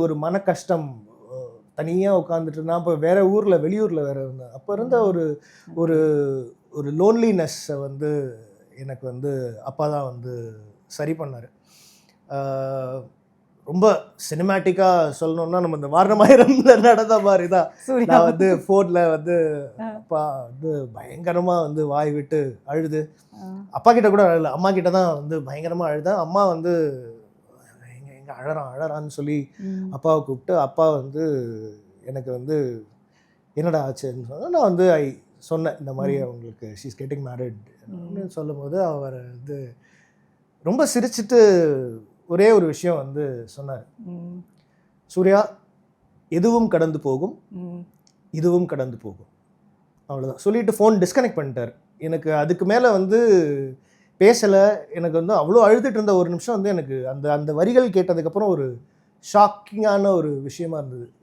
ஒரு மன கஷ்டம் தனியாக உட்காந்துட்டு நான் இப்போ வேற ஊரில் வெளியூரில் வேற இருந்தேன் அப்போ இருந்த ஒரு ஒரு ஒரு லோன்லினஸ்ஸை வந்து எனக்கு வந்து அப்பா தான் வந்து சரி பண்ணார். ரொம்ப சினிமேட்டிக்காக சொல்லணும்னா நம்ம இந்த வாரணமாயிரம்ல நடந்த மாதிரி தான். நான் வந்து ஃபோனில் வந்து அப்பா வந்து பயங்கரமாக வந்து வாய் விட்டு அழுது. அப்பா கிட்ட கூட அழல அம்மா கிட்ட தான் வந்து பயங்கரமாக அழுதேன். அம்மா வந்து அழறான் அழறான்னு சொல்லி. அப்பாவை கூப்பிட்டு அப்பா வந்து எனக்கு வந்து என்னடா ஆச்சுன்னு சொன்னா நான் வந்து ஐ சொன்னேன் இந்த மாதிரி. அவங்களுக்கு ஷீஸ் கெட்டிங் மேரிட் ம். சொல்லும்போது அவர் வந்து ரொம்ப சிரிச்சிட்டு ஒரே ஒரு விஷயம் வந்து சொன்னார். சூர்யா எதுவும் கடந்து போகும். இதுவும் கடந்து போகும் அவ்வளோதான் சொல்லிட்டு ஃபோன் டிஸ்கனெக்ட் பண்ணிட்டார் எனக்கு அதுக்கு மேலே வந்து பேசலை எனக்கு வந்து அவ்வளோ அழுதுட்டு இருந்த ஒரு நிமிஷம் வந்து எனக்கு அந்த அந்த வரிகள் கேட்டதுக்கப்புறம் ஒரு ஷாக்கிங்கான ஒரு விஷயமா இருந்தது.